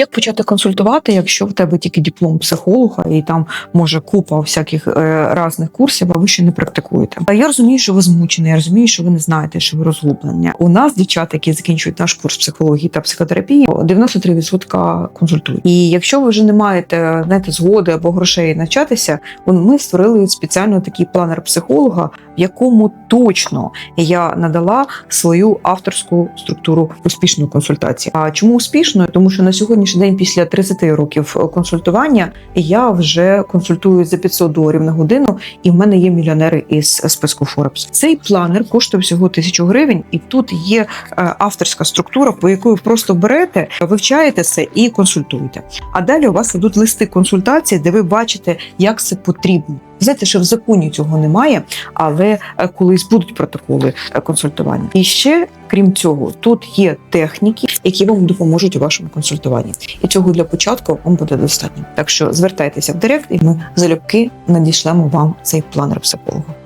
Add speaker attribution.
Speaker 1: Як почати консультувати, якщо в тебе тільки диплом психолога і там може купа всяких е, різних курсів, а ви ще не практикуєте? Я розумію, що ви змучені, я розумію, що ви не знаєте, що ви розгублення. У нас дівчата, які закінчують наш курс психології та психотерапії, 93% консультують. І якщо ви вже не маєте знаєте, згоди або грошей навчатися, ми створили спеціально такий планер психолога, якому точно я надала свою авторську структуру успішної консультації. А чому успішною? Тому що на сьогоднішній день, після 30 років консультування, я вже консультую за 500 доларів на годину, і в мене є мільйонери із списку Forbes. Цей планер коштує всього тисячу гривень, і тут є е, авторська структура, по ви просто берете, вивчаєте це і консультуєте. А далі у вас йдуть листи консультації, де ви бачите, як це потрібно. Знаєте, що в законі цього немає, але е, колись будуть протоколи е, консультування. І ще крім цього, тут є техніки, які вам допоможуть у вашому консультуванні. І цього для початку вам буде достатньо. Так що звертайтеся в директ, і ми залюбки надішлемо вам цей планер психолога.